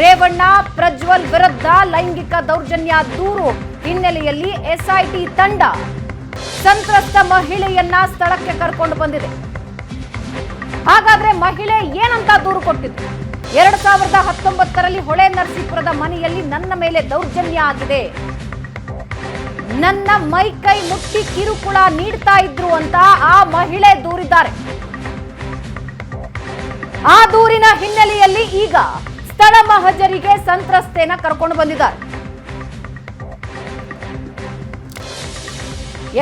ರೇವಣ್ಣ ಪ್ರಜ್ವಲ್ ವಿರುದ್ಧ ಲೈಂಗಿಕ ದೌರ್ಜನ್ಯ ದೂರು ಹಿನ್ನೆಲೆಯಲ್ಲಿ ಎಸ್ಐಟಿ ತಂಡ ಸಂತ್ರಸ್ತ ಮಹಿಳೆಯನ್ನ ಸ್ಥಳಕ್ಕೆ ಕರ್ಕೊಂಡು ಬಂದಿದೆ. ಹಾಗಾದ್ರೆ ಮಹಿಳೆ ಏನಂತ ದೂರು ಕೊಟ್ಟಿದ್ರು? ಎರಡ್ ಸಾವಿರದ ಹತ್ತೊಂಬತ್ತರಲ್ಲಿ ಹೊಳೆ ನರಸೀಪುರದ ಮನೆಯಲ್ಲಿ ನನ್ನ ಮೇಲೆ ದೌರ್ಜನ್ಯ ಆಗಿದೆ. ನನ್ನ ಮೈ ಕೈ ಮುಟ್ಟಿ ಕಿರುಕುಳ ನೀಡ್ತಾ ಇದ್ರು ಅಂತ ಆ ಮಹಿಳೆ ದೂರಿದ್ದಾರೆ. ಆ ದೂರಿನ ಹಿನ್ನೆಲೆಯಲ್ಲಿ ಈಗ ಸ್ಥಳ ಮಹಜರಿಗೆ ಸಂತ್ರಸ್ತೆನ ಕರ್ಕೊಂಡು ಬಂದಿದ್ದಾರೆ.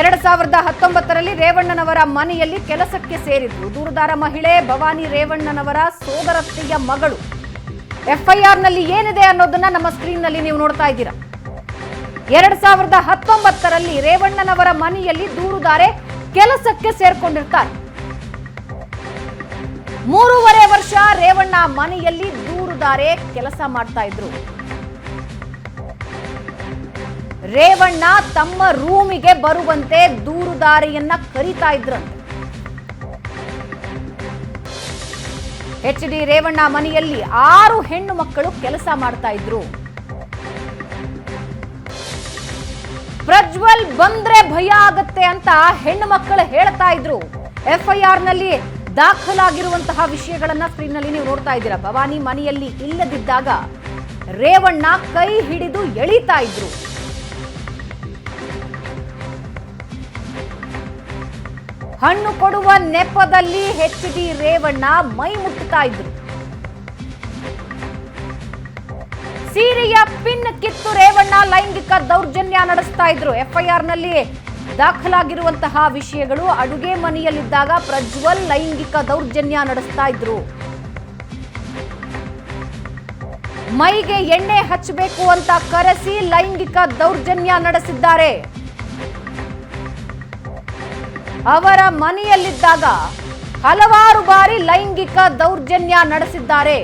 ಎರಡ್ ಸಾವಿರದ ಹತ್ತೊಂಬತ್ತರಲ್ಲಿ ರೇವಣ್ಣನವರ ಮನೆಯಲ್ಲಿ ಕೆಲಸಕ್ಕೆ ಸೇರಿದ್ರು ದೂರದಾರ ಮಹಿಳೆ ಭವಾನಿ ರೇವಣ್ಣನವರ ಸೋದರತ್ತೆಯ ಮಗಳು. ಎಫ್ಐಆರ್ನಲ್ಲಿ ಏನಿದೆ ಅನ್ನೋದನ್ನ ನಮ್ಮ ಸ್ಕ್ರೀನ್ನಲ್ಲಿ ನೀವು ನೋಡ್ತಾ ಇದ್ದೀರಾ. ಎರಡ್ ಸಾವಿರದ ಹತ್ತೊಂಬತ್ತರಲ್ಲಿ ರೇವಣ್ಣನವರ ಮನೆಯಲ್ಲಿ ದೂರುದಾರೆ ಕೆಲಸಕ್ಕೆ ಸೇರ್ಕೊಂಡಿರ್ತಾರೆ. ಮೂರುವರೆ ವರ್ಷ ರೇವಣ್ಣ ಮನೆಯಲ್ಲಿ ದೂರುದಾರೆ ಕೆಲಸ ಮಾಡ್ತಾ ಇದ್ರು. ರೇವಣ್ಣ ತಮ್ಮ ರೂಮಿಗೆ ಬರುವಂತೆ ದೂರುದಾರಿಯನ್ನ ಕರಿತಾ ಇದ್ರಂತೆ ಎಚ್ ಡಿ ರೇವಣ್ಣ ಮನೆಯಲ್ಲಿ ಆರು ಹೆಣ್ಣು ಮಕ್ಕಳು ಕೆಲಸ ಮಾಡ್ತಾ ಇದ್ರು. ಪ್ರಜ್ವಲ್ ಬಂದ್ರೆ ಭಯ ಆಗತ್ತೆ ಅಂತ ಹೆಣ್ಣು ಮಕ್ಕಳು ಹೇಳ್ತಾ ಇದ್ರು. ಎಫ್ಐಆರ್ನಲ್ಲಿ ದಾಖಲಾಗಿರುವಂತಹ ವಿಷಯಗಳನ್ನ ಸ್ಕ್ರೀನ್ನಲ್ಲಿ ನೀವು ನೋಡ್ತಾ ಇದ್ದೀರಾ. ಭವಾನಿ ಮನೆಯಲ್ಲಿ ಇಲ್ಲದಿದ್ದಾಗ ರೇವಣ್ಣ ಕೈ ಹಿಡಿದು ಎಳಿತಾ ಇದ್ರು. ಹಣ್ಣು ಕೊಡುವ ನೆಪದಲ್ಲಿ ಎಚ್ ಡಿ ರೇವಣ್ಣ ಮೈ ಮುಟ್ಟುತ್ತಾ ಇದ್ರು. ಸೀರೆಯ ಪಿನ್ ಕಿತ್ತು ರೇವಣ್ಣ ಲೈಂಗಿಕ ದೌರ್ಜನ್ಯ ನಡೆಸ್ತಾ ಇದ್ರು. ಎಫ್ಐಆರ್ನಲ್ಲಿ ದಾಖಲಾಗಿರುವಂತಹ ವಿಷಯಗಳು ಅಡುಗೆ ಮನೆಯಲ್ಲಿದ್ದಾಗ ಪ್ರಜ್ವಲ್ ಲೈಂಗಿಕ ದೌರ್ಜನ್ಯ ನಡೆಸ್ತಾ ಇದ್ರು. ಮೈಗೆ ಎಣ್ಣೆ ಹಚ್ಚಬೇಕು ಅಂತ ಕರೆಸಿ ಲೈಂಗಿಕ ದೌರ್ಜನ್ಯ ನಡೆಸಿದ್ದಾರೆ. ಅವರ ಮನೆಯಲ್ಲಿದ್ದಾಗ ಹಲವಾರು ಬಾರಿ ಲೈಂಗಿಕ ದೌರ್ಜನ್ಯ ನಡೆಸಿದ್ದಾರೆ.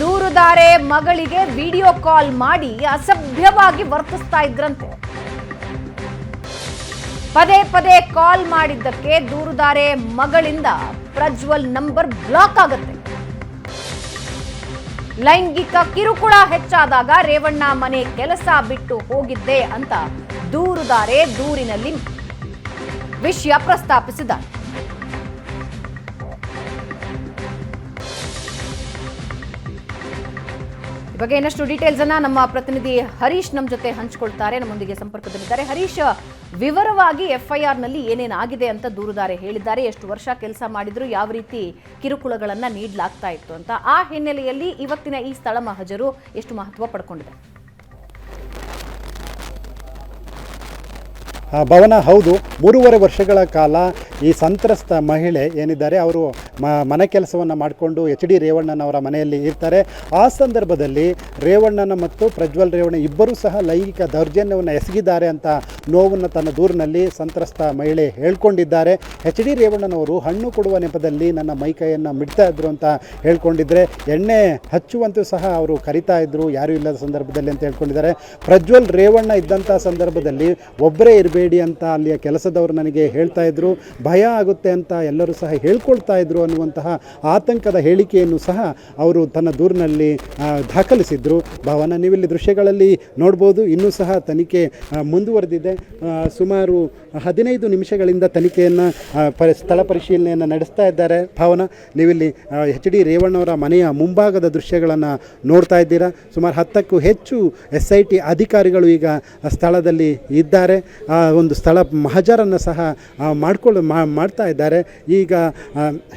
ದೂರುದಾರೆ ಮಗಳಿಗೆ ವಿಡಿಯೋ ಕಾಲ್ ಮಾಡಿ ಅಸಭ್ಯವಾಗಿ ವರ್ತಿಸ್ತಾ ಇದ್ರಂತೆ. ಪದೇ ಪದೇ ಕಾಲ್ ಮಾಡಿದ್ದಕ್ಕೆ ದೂರುದಾರೆ ಮಗಳಿಂದ ಪ್ರಜ್ವಲ್ ನಂಬರ್ ಬ್ಲಾಕ್ ಆಗುತ್ತೆ. ಲೈಂಗಿಕ ಕಿರುಕುಳ ಹೆಚ್ಚಾದಾಗ ರೇವಣ್ಣ ಮನೆ ಕೆಲಸ ಬಿಟ್ಟು ಹೋಗಿದ್ದೆ ಅಂತ ದೂರುದಾರೆ ದೂರಿನಲ್ಲಿ ವಿಷಯ ಪ್ರಸ್ತಾಪಿಸಿದ್ದಾರೆ ಬಗ್ಗೆ ಇನ್ನಷ್ಟು ಡೀಟೇಲ್ಸ್ ಅನ್ನ ನಮ್ಮ ಪ್ರತಿನಿಧಿ ಹರೀಶ್ ನಮ್ಮ ಜೊತೆ ಹಂಚಿಕೊಳ್ತಾರೆ. ನಮ್ಮೊಂದಿಗೆ ಸಂಪರ್ಕದಲ್ಲಿದ್ದಾರೆ. ಹರೀಶ್, ವಿವರವಾಗಿ ಎಫ್ಐಆರ್ನಲ್ಲಿ ಏನೇನಾಗಿದೆ ಅಂತ ದೂರುದಾರೆ ಹೇಳಿದ್ದಾರೆ. ಎಷ್ಟು ವರ್ಷ ಕೆಲಸ ಮಾಡಿದ್ರು, ಯಾವ ರೀತಿ ಕಿರುಕುಳಗಳನ್ನ ನೀಡಲಾಗ್ತಾ ಇತ್ತು ಅಂತ. ಆ ಹಿನ್ನೆಲೆಯಲ್ಲಿ ಇವತ್ತಿನ ಈ ಸ್ಥಳ ಮಹಜರು ಎಷ್ಟು ಮಹತ್ವ ಪಡ್ಕೊಂಡಿದೆ ಭವನ ಹೌದು, ಮೂರುವರೆ ವರ್ಷಗಳ ಕಾಲ ಈ ಸಂತ್ರಸ್ತ ಮಹಿಳೆ ಏನಿದ್ದಾರೆ, ಅವರು ಮ, ಮನೆ ಕೆಲಸವನ್ನು ಮಾಡಿಕೊಂಡು ಎಚ್ ಡಿ ರೇವಣ್ಣನವರ ಮನೆಯಲ್ಲಿ ಇರ್ತಾರೆ. ಆ ಸಂದರ್ಭದಲ್ಲಿ ರೇವಣ್ಣನ ಮತ್ತು ಪ್ರಜ್ವಲ್ ರೇವಣ್ಣ ಇಬ್ಬರೂ ಸಹ ಲೈಂಗಿಕ ದೌರ್ಜನ್ಯವನ್ನು ಎಸಗಿದ್ದಾರೆ ಅಂತ ನೋವನ್ನು ತನ್ನ ದೂರಿನಲ್ಲಿ ಸಂತ್ರಸ್ತ ಮಹಿಳೆ ಹೇಳ್ಕೊಂಡಿದ್ದಾರೆ. ಎಚ್ ಡಿ ರೇವಣ್ಣನವರು ಹಣ್ಣು ಕೊಡುವ ನೆಪದಲ್ಲಿ ನನ್ನ ಮೈಕೈಯನ್ನು ಮಿಡ್ತಾ ಇದ್ರು ಅಂತ ಹೇಳ್ಕೊಂಡಿದ್ರೆ, ಎಣ್ಣೆ ಹಚ್ಚುವಂತೂ ಸಹ ಅವರು ಕರಿತಾ ಇದ್ರು, ಯಾರೂ ಇಲ್ಲದ ಸಂದರ್ಭದಲ್ಲಿ ಅಂತ ಹೇಳ್ಕೊಂಡಿದ್ದಾರೆ. ಪ್ರಜ್ವಲ್ ರೇವಣ್ಣ ಇದ್ದಂಥ ಸಂದರ್ಭದಲ್ಲಿ ಒಬ್ಬರೇ ಇರಬೇಡಿ ಅಂತ ಅಲ್ಲಿಯ ಕೆಲಸದವರು ನನಗೆ ಹೇಳ್ತಾ ಇದ್ರು. ಭಯ ಆಗುತ್ತೆ ಅಂತ ಎಲ್ಲರೂ ಸಹ ಹೇಳ್ಕೊಳ್ತಾ ಇದ್ರು ಅನ್ನುವಂತಹ ಆತಂಕದ ಹೇಳಿಕೆಯನ್ನು ಸಹ ಅವರು ತನ್ನ ದೂರಿನಲ್ಲಿ ದಾಖಲಿಸಿದ್ರು. ಭವನ, ನೀವಿಲ್ಲಿ ದೃಶ್ಯಗಳಲ್ಲಿ ನೋಡ್ಬೋದು, ಇನ್ನೂ ಸಹ ತನಿಖೆ ಮುಂದುವರೆದಿದೆ. ಸುಮಾರು ಹದಿನೈದು ನಿಮಿಷಗಳಿಂದ ತನಿಖೆಯನ್ನು ಪರಿ ಸ್ಥಳ ಪರಿಶೀಲನೆಯನ್ನು ನಡೆಸ್ತಾ ಇದ್ದಾರೆ. ಭಾವನ ನೀವಿಲ್ಲಿ ಎಚ್ ಡಿ ರೇವಣ್ಣವರ ಮನೆಯ ಮುಂಭಾಗದ ದೃಶ್ಯಗಳನ್ನು ನೋಡ್ತಾ ಇದ್ದೀರಾ. ಸುಮಾರು ಹತ್ತಕ್ಕೂ ಹೆಚ್ಚು ಎಸ್ ಐ ಟಿ ಅಧಿಕಾರಿಗಳು ಈಗ ಸ್ಥಳದಲ್ಲಿ ಇದ್ದಾರೆ. ಆ, ಒಂದು ಸ್ಥಳ ಮಹಜರನ್ನು ಸಹ ಮಾಡಿಕೊಳ್ಳು ಮಾಡ್ತಾ ಇದ್ದಾರೆ. ಈಗ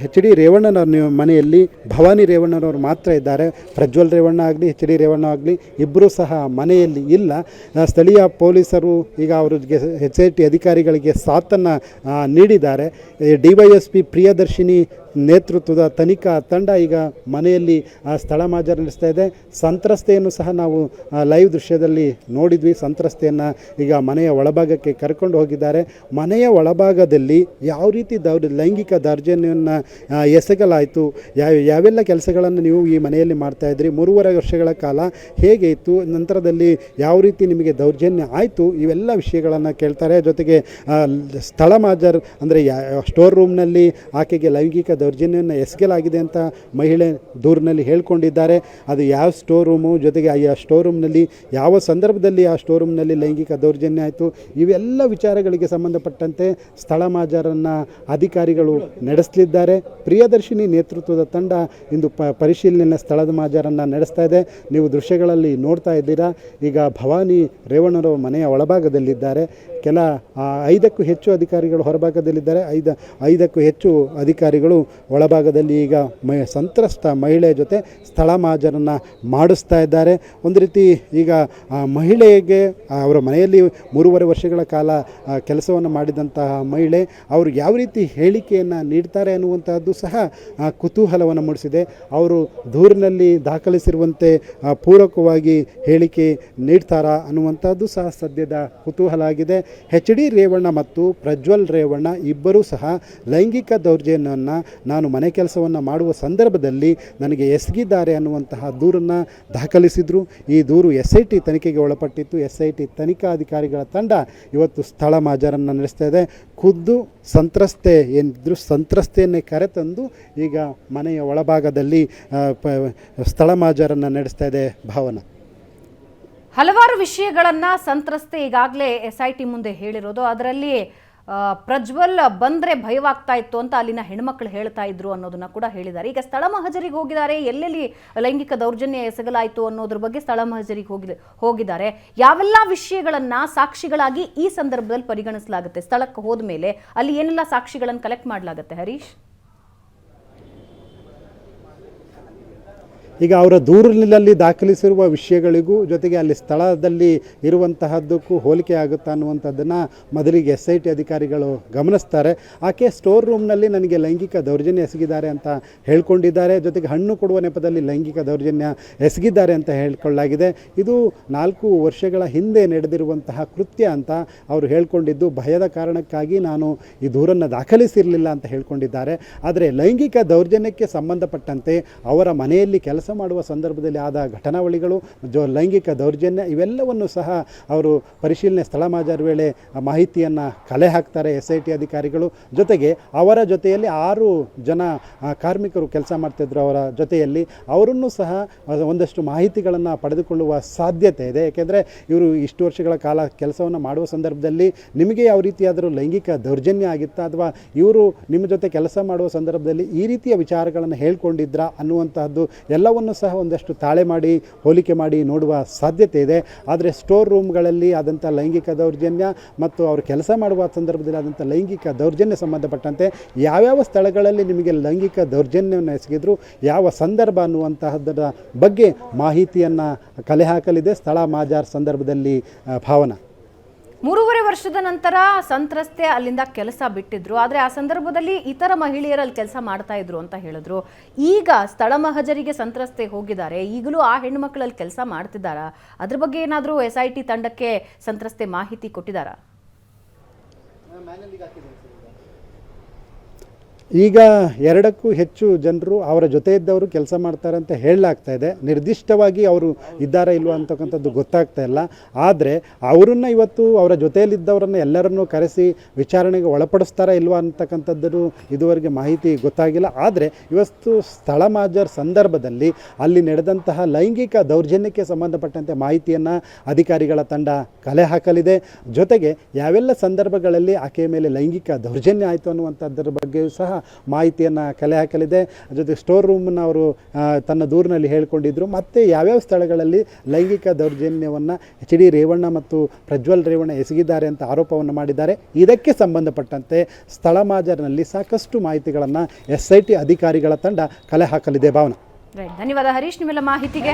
ಎಚ್ ಡಿ ರೇವಣ್ಣನವ್ರ ಮನೆಯಲ್ಲಿ ಭವಾನಿ ರೇವಣ್ಣನವರು ಮಾತ್ರ ಇದ್ದಾರೆ. ಪ್ರಜ್ವಲ್ ರೇವಣ್ಣ ಆಗಲಿ ಎಚ್ ಡಿ ರೇವಣ್ಣ ಆಗಲಿ ಇಬ್ಬರೂ ಸಹ ಮನೆಯಲ್ಲಿ ಇಲ್ಲ. ಸ್ಥಳೀಯ ಪೊಲೀಸರು ಈಗ ಅವರಿಗೆ ಎಚ್ ಐ ಟಿ ಅಧಿಕಾರಿಗಳಿಗೆ ಸಾಥನ್ನು ನೀಡಿದ್ದಾರೆ. D Y S P Priyadarshini ನೇತೃತ್ವದ ತನಿಖಾ ತಂಡ ಈಗ ಮನೆಯಲ್ಲಿ ಸ್ಥಳ ಮಾಜರ್ ನಡೆಸ್ತಾ ಇದೆ. ಸಂತ್ರಸ್ತೆಯನ್ನು ಸಹ ನಾವು ಲೈವ್ ದೃಶ್ಯದಲ್ಲಿ ನೋಡಿದ್ವಿ. ಸಂತ್ರಸ್ತೆಯನ್ನು ಈಗ ಮನೆಯ ಒಳಭಾಗಕ್ಕೆ ಕರ್ಕೊಂಡು ಹೋಗಿದ್ದಾರೆ. ಮನೆಯ ಒಳಭಾಗದಲ್ಲಿ ಯಾವ ರೀತಿ ದೌರ್ ಲೈಂಗಿಕ ದೌರ್ಜನ್ಯವನ್ನು ಎಸಗಲಾಯಿತು ಯಾವ ಯಾವೆಲ್ಲ ಕೆಲಸಗಳನ್ನು ನೀವು ಈ ಮನೆಯಲ್ಲಿ ಮಾಡ್ತಾ ಇದ್ರಿ, ಮೂರುವರೆ ವರ್ಷಗಳ ಕಾಲ ಹೇಗೆ ಇತ್ತು, ನಂತರದಲ್ಲಿ ಯಾವ ರೀತಿ ನಿಮಗೆ ದೌರ್ಜನ್ಯ ಆಯಿತು, ಇವೆಲ್ಲ ವಿಷಯಗಳನ್ನು ಕೇಳ್ತಾರೆ. ಜೊತೆಗೆ ಸ್ಥಳ ಮಾಜರ್ ಅಂದರೆ, ಯಾ, ಸ್ಟೋರ್ ರೂಮ್ನಲ್ಲಿ ಆಕೆಗೆ ಲೈಂಗಿಕ ದೌರ್ಜನ್ಯವನ್ನು ಎಸಗಲಾಗಿದೆ ಅಂತ ಮಹಿಳೆ ದೂರಿನಲ್ಲಿ ಹೇಳ್ಕೊಂಡಿದ್ದಾರೆ. ಅದು ಯಾವ ಸ್ಟೋರ್ ರೂಮು ಜೊತೆಗೆ ಆ ಸ್ಟೋರ್ ರೂಮ್ನಲ್ಲಿ ಯಾವ ಸಂದರ್ಭದಲ್ಲಿ ಆ ಸ್ಟೋರ್ ರೂಮ್ನಲ್ಲಿ ಲೈಂಗಿಕ ದೌರ್ಜನ್ಯ ಆಯಿತು, ಇವೆಲ್ಲ ವಿಚಾರಗಳಿಗೆ ಸಂಬಂಧಪಟ್ಟಂತೆ ಸ್ಥಳ ಮಾಜರನ್ನು ಅಧಿಕಾರಿಗಳು ನಡೆಸಲಿದ್ದಾರೆ. ಪ್ರಿಯದರ್ಶಿನಿ ನೇತೃತ್ವದ ತಂಡ ಇಂದು ಪ ಪರಿಶೀಲನೆ ಸ್ಥಳದ ಮಾಜರನ್ನು ನಡೆಸ್ತಾ ಇದೆ. ನೀವು ದೃಶ್ಯಗಳಲ್ಲಿ ನೋಡ್ತಾ ಇದ್ದೀರಾ. ಈಗ ಭವಾನಿ ರೇವಣ್ಣರವರ ಮನೆಯ ಒಳಭಾಗದಲ್ಲಿದ್ದಾರೆ. ಕೆಲ ಐದಕ್ಕೂ ಹೆಚ್ಚು ಅಧಿಕಾರಿಗಳು ಹೊರಭಾಗದಲ್ಲಿದ್ದಾರೆ. ಐದ, ಐದಕ್ಕೂ ಹೆಚ್ಚು ಅಧಿಕಾರಿಗಳು ಒಳಭಾಗದಲ್ಲಿ ಈಗ ಮ ಸಂತ್ರಸ್ತ ಮಹಿಳೆ ಜೊತೆ ಸ್ಥಳ ಮಾಜರನ್ನು ಮಾಡಿಸ್ತಾ ಇದ್ದಾರೆ. ಒಂದು ರೀತಿ ಈಗ ಮಹಿಳೆಗೆ ಅವರ ಮನೆಯಲ್ಲಿ ಮೂರುವರೆ ವರ್ಷಗಳ ಕಾಲ ಕೆಲಸವನ್ನು ಮಾಡಿದಂತಹ ಮಹಿಳೆ ಅವರು ಯಾವ ರೀತಿ ಹೇಳಿಕೆಯನ್ನು ನೀಡ್ತಾರೆ ಅನ್ನುವಂತಹದ್ದು ಸಹ ಕುತೂಹಲವನ್ನು ಮೂಡಿಸಿದೆ. ಅವರು ದೂರಿನಲ್ಲಿ ದಾಖಲಿಸಿರುವಂತೆ ಪೂರಕವಾಗಿ ಹೇಳಿಕೆ ನೀಡ್ತಾರಾ ಅನ್ನುವಂಥದ್ದು ಸಹ ಸದ್ಯದ ಕುತೂಹಲ ಆಗಿದೆ. ಎಚ್ ಡಿ ರೇವಣ್ಣ ಮತ್ತು ಪ್ರಜ್ವಲ್ ರೇವಣ್ಣ ಇಬ್ಬರೂ ಸಹ ಲೈಂಗಿಕ ದೌರ್ಜನ್ಯವನ್ನು ನಾನು ಮನೆ ಕೆಲಸವನ್ನು ಮಾಡುವ ಸಂದರ್ಭದಲ್ಲಿ ನನಗೆ ಎಸಗಿದ್ದಾರೆ ಅನ್ನುವಂತಹ ದೂರನ್ನು ದಾಖಲಿಸಿದರು. ಈ ದೂರು ಎಸ್ ಐ ಟಿ ತನಿಖೆಗೆ ಒಳಪಟ್ಟಿತ್ತು. ಎಸ್ ಐ ಟಿ ತನಿಖಾಧಿಕಾರಿಗಳ ತಂಡ ಇವತ್ತು ಸ್ಥಳ ಮಾಜರನ್ನು ನಡೆಸ್ತಾ ಇದೆ. ಖುದ್ದು ಸಂತ್ರಸ್ತೆ ಏನಿದ್ರು ಸಂತ್ರಸ್ತೆಯನ್ನೇ ಕರೆತಂದು ಈಗ ಮನೆಯ ಒಳಭಾಗದಲ್ಲಿ ಸ್ಥಳ ಮಾಜರನ್ನು ನಡೆಸ್ತಾ ಇದೆ ಭಾವನ. ಹಲವಾರು ವಿಷಯಗಳನ್ನ ಸಂತ್ರಸ್ತೆ ಈಗಾಗಲೇ ಎಸ್ ಐ ಟಿ ಮುಂದೆ ಹೇಳಿರೋದು. ಅದರಲ್ಲಿ ಪ್ರಜ್ವಲ್ ಬಂದ್ರೆ ಭಯವಾಗ್ತಾ ಇತ್ತು ಅಂತ ಅಲ್ಲಿನ ಹೆಣ್ಮಕ್ಳು ಹೇಳ್ತಾ ಇದ್ರು ಅನ್ನೋದನ್ನ ಕೂಡ ಹೇಳಿದ್ದಾರೆ. ಈಗ ಸ್ಥಳ ಮಹಜರಿಗೆ ಹೋಗಿದ್ದಾರೆ. ಎಲ್ಲೆಲ್ಲಿ ಲೈಂಗಿಕ ದೌರ್ಜನ್ಯ ಎಸಗಲಾಯಿತು ಅನ್ನೋದ್ರ ಬಗ್ಗೆ ಸ್ಥಳ ಮಹಜರಿಗೆ ಹೋಗಿ ಹೋಗಿದ್ದಾರೆ. ಯಾವೆಲ್ಲ ವಿಷಯಗಳನ್ನ ಸಾಕ್ಷಿಗಳಾಗಿ ಈ ಸಂದರ್ಭದಲ್ಲಿ ಪರಿಗಣಿಸಲಾಗುತ್ತೆ? ಸ್ಥಳಕ್ಕೆ ಹೋದ ಮೇಲೆ ಅಲ್ಲಿ ಏನೆಲ್ಲ ಸಾಕ್ಷಿಗಳನ್ನು ಕಲೆಕ್ಟ್ ಮಾಡಲಾಗುತ್ತೆ ಹರೀಶ್? ಈಗ ಅವರ ದೂರಿನಲ್ಲಿ ದಾಖಲಿಸಿರುವ ವಿಷಯಗಳಿಗೂ ಜೊತೆಗೆ ಅಲ್ಲಿ ಸ್ಥಳದಲ್ಲಿ ಇರುವಂತಹದ್ದಕ್ಕೂ ಹೋಲಿಕೆ ಆಗುತ್ತಾ ಅನ್ನುವಂಥದ್ದನ್ನು ಮೊದಲಿಗೆ ಎಸ್ ಐ ಟಿ ಅಧಿಕಾರಿಗಳು ಗಮನಿಸ್ತಾರೆ. ಆಕೆ ಸ್ಟೋರ್ ರೂಮ್ನಲ್ಲಿ ನನಗೆ ಲೈಂಗಿಕ ದೌರ್ಜನ್ಯ ಎಸಗಿದ್ದಾರೆ ಅಂತ ಹೇಳ್ಕೊಂಡಿದ್ದಾರೆ. ಜೊತೆಗೆ ಹಣ್ಣು ಕೊಡುವ ನೆಪದಲ್ಲಿ ಲೈಂಗಿಕ ದೌರ್ಜನ್ಯ ಎಸಗಿದ್ದಾರೆ ಅಂತ ಹೇಳ್ಕೊಳ್ಳಾಗಿದೆ ಇದು ನಾಲ್ಕು ವರ್ಷಗಳ ಹಿಂದೆ ನಡೆದಿರುವಂತಹ ಕೃತ್ಯ ಅಂತ ಅವರು ಹೇಳ್ಕೊಂಡಿದ್ದು. ಭಯದ ಕಾರಣಕ್ಕಾಗಿ ನಾನು ಈ ದೂರನ್ನು ದಾಖಲಿಸಿರಲಿಲ್ಲ ಅಂತ ಹೇಳ್ಕೊಂಡಿದ್ದಾರೆ. ಆದರೆ ಲೈಂಗಿಕ ದೌರ್ಜನ್ಯಕ್ಕೆ ಸಂಬಂಧಪಟ್ಟಂತೆ ಅವರ ಮನೆಯಲ್ಲಿ ಕೆಲಸ ಮಾಡುವ ಸಂದರ್ಭದಲ್ಲಿ ಆದ ಘಟನಾವಳಿಗಳು, ಜೋ ಲೈಂಗಿಕ ದೌರ್ಜನ್ಯ ಇವೆಲ್ಲವನ್ನು ಸಹ ಅವರು ಪರಿಶೀಲನೆ ಸ್ಥಳ ಮಾಜಾರ ವೇಳೆ ಮಾಹಿತಿಯನ್ನು ಕಲೆ ಹಾಕ್ತಾರೆ ಎಸ್ ಐ ಟಿ ಅಧಿಕಾರಿಗಳು. ಜೊತೆಗೆ ಅವರ ಜೊತೆಯಲ್ಲಿ ಆರು ಜನ ಕಾರ್ಮಿಕರು ಕೆಲಸ ಮಾಡ್ತಿದ್ರು ಅವರ ಜೊತೆಯಲ್ಲಿ. ಅವರನ್ನು ಸಹ ಒಂದಷ್ಟು ಮಾಹಿತಿಗಳನ್ನು ಪಡೆದುಕೊಳ್ಳುವ ಸಾಧ್ಯತೆ ಇದೆ. ಏಕೆಂದರೆ ಇವರು ಇಷ್ಟು ವರ್ಷಗಳ ಕಾಲ ಕೆಲಸವನ್ನು ಮಾಡುವ ಸಂದರ್ಭದಲ್ಲಿ ನಿಮಗೆ ಯಾವ ರೀತಿಯಾದರೂ ಲೈಂಗಿಕ ದೌರ್ಜನ್ಯ ಆಗಿತ್ತಾ, ಅಥವಾ ಇವರು ನಿಮ್ಮ ಜೊತೆ ಕೆಲಸ ಮಾಡುವ ಸಂದರ್ಭದಲ್ಲಿ ಈ ರೀತಿಯ ವಿಚಾರಗಳನ್ನು ಹೇಳ್ಕೊಂಡಿದ್ರಾ ಅನ್ನುವಂತಹದ್ದು ಎಲ್ಲವನ್ನು ಸಹ ಒಂದಷ್ಟು ತಾಳೆ ಮಾಡಿ, ಹೋಲಿಕೆ ಮಾಡಿ ನೋಡುವ ಸಾಧ್ಯತೆ ಇದೆ. ಆದರೆ ಸ್ಟೋರ್ ರೂಮ್ಗಳಲ್ಲಿ ಆದಂಥ ಲೈಂಗಿಕ ದೌರ್ಜನ್ಯ ಮತ್ತು ಅವರು ಕೆಲಸ ಮಾಡುವ ಸಂದರ್ಭದಲ್ಲಿ ಆದಂಥ ಲೈಂಗಿಕ ದೌರ್ಜನ್ಯ ಸಂಬಂಧಪಟ್ಟಂತೆ ಯಾವ್ಯಾವ ಸ್ಥಳಗಳಲ್ಲಿ ನಿಮಗೆ ಲೈಂಗಿಕ ದೌರ್ಜನ್ಯವನ್ನು ಎಸಗಿದ್ರು, ಯಾವ ಸಂದರ್ಭ ಅನ್ನುವಂತಹದ್ದರ ಬಗ್ಗೆ ಮಾಹಿತಿಯನ್ನು ಕಲೆ ಹಾಕಲಿದೆ. ಸ್ಥಳ ಮಾಜಾರ್ ಸಂದರ್ಭದಲ್ಲಿ ಭಾವನಾ. ಮೂರುವರೆ ವರ್ಷದ ನಂತರ ಸಂತ್ರಸ್ತೆ ಅಲ್ಲಿಂದ ಕೆಲಸ ಬಿಟ್ಟಿದ್ರು. ಆದರೆ ಆ ಸಂದರ್ಭದಲ್ಲಿ ಇತರ ಮಹಿಳೆಯರಲ್ಲಿ ಕೆಲಸ ಮಾಡ್ತಾ ಇದ್ರು ಅಂತ ಹೇಳಿದ್ರು. ಈಗ ಸ್ಥಳ ಮಹಜರಿಗೆ ಸಂತ್ರಸ್ತೆ ಹೋಗಿದ್ದಾರೆ. ಈಗಲೂ ಆ ಹೆಣ್ಮಕ್ಳಲ್ಲಿ ಕೆಲಸ ಮಾಡ್ತಿದ್ದಾರಾ? ಅದ್ರ ಬಗ್ಗೆ ಏನಾದರೂ ಎಸ್ ಐ ಟಿ ತಂಡಕ್ಕೆ ಸಂತ್ರಸ್ತೆ ಮಾಹಿತಿ ಕೊಟ್ಟಿದ್ದಾರಾ? ಈಗ ಎರಡಕ್ಕೂ ಹೆಚ್ಚು ಜನರು ಅವರ ಜೊತೆ ಇದ್ದವರು ಕೆಲಸ ಮಾಡ್ತಾರೆ ಅಂತ ಹೇಳಲಾಗ್ತಾ ಇದೆ. ನಿರ್ದಿಷ್ಟವಾಗಿ ಅವರು ಇದ್ದಾರಾ ಇಲ್ವಾ ಅಂತಕ್ಕಂಥದ್ದು ಗೊತ್ತಾಗ್ತಾ ಇಲ್ಲ. ಆದರೆ ಅವರನ್ನು ಇವತ್ತು ಅವರ ಜೊತೆಯಲ್ಲಿದ್ದವರನ್ನು ಎಲ್ಲರನ್ನೂ ಕರೆಸಿ ವಿಚಾರಣೆಗೆ ಒಳಪಡಿಸ್ತಾರಾ ಇಲ್ವಾ ಅಂತಕ್ಕಂಥದ್ದು ಇದುವರೆಗೆ ಮಾಹಿತಿ ಗೊತ್ತಾಗಿಲ್ಲ. ಆದರೆ ಇವತ್ತು ಸ್ಥಳ ಮಾಜರ್ ಸಂದರ್ಭದಲ್ಲಿ ಅಲ್ಲಿ ನಡೆದಂತಹ ಲೈಂಗಿಕ ದೌರ್ಜನ್ಯಕ್ಕೆ ಸಂಬಂಧಪಟ್ಟಂತೆ ಮಾಹಿತಿಯನ್ನು ಅಧಿಕಾರಿಗಳ ತಂಡ ಕಲೆ ಹಾಕಲಿದೆ. ಜೊತೆಗೆ ಯಾವೆಲ್ಲ ಸಂದರ್ಭಗಳಲ್ಲಿ ಆಕೆಯ ಮೇಲೆ ಲೈಂಗಿಕ ದೌರ್ಜನ್ಯ ಆಯಿತು ಅನ್ನುವಂಥದ್ದರ ಬಗ್ಗೆಯೂ ಸಹ ಮಾಹಿತಿಯನ್ನು ಕಲೆ ಹಾಕಲಿದೆ. ಜೊತೆ ಸ್ಟೋರ್ ರೂಮನ್ನು ಅವರು ತನ್ನ ದೂರಿನಲ್ಲಿ ಹೇಳ್ಕೊಂಡಿದ್ರು. ಮತ್ತು ಯಾವ್ಯಾವ ಸ್ಥಳಗಳಲ್ಲಿ ಲೈಂಗಿಕ ದೌರ್ಜನ್ಯವನ್ನು ಎಚ್ ಡಿ ರೇವಣ್ಣ ಮತ್ತು ಪ್ರಜ್ವಲ್ ರೇವಣ್ಣ ಎಸಗಿದ್ದಾರೆ ಅಂತ ಆರೋಪವನ್ನು ಮಾಡಿದ್ದಾರೆ. ಇದಕ್ಕೆ ಸಂಬಂಧಪಟ್ಟಂತೆ ಸ್ಥಳ ಮಾಜರ್ನಲ್ಲಿ ಸಾಕಷ್ಟು ಮಾಹಿತಿಗಳನ್ನು ಎಸ್ ಐ ಟಿ ಅಧಿಕಾರಿಗಳ ತಂಡ ಕಲೆ ಹಾಕಲಿದೆ. ಭಾವನಾ. ಧನ್ಯವಾದ ಹರೀಶ್, ನಿಮ್ಮೆಲ್ಲ ಮಾಹಿತಿಗೆ.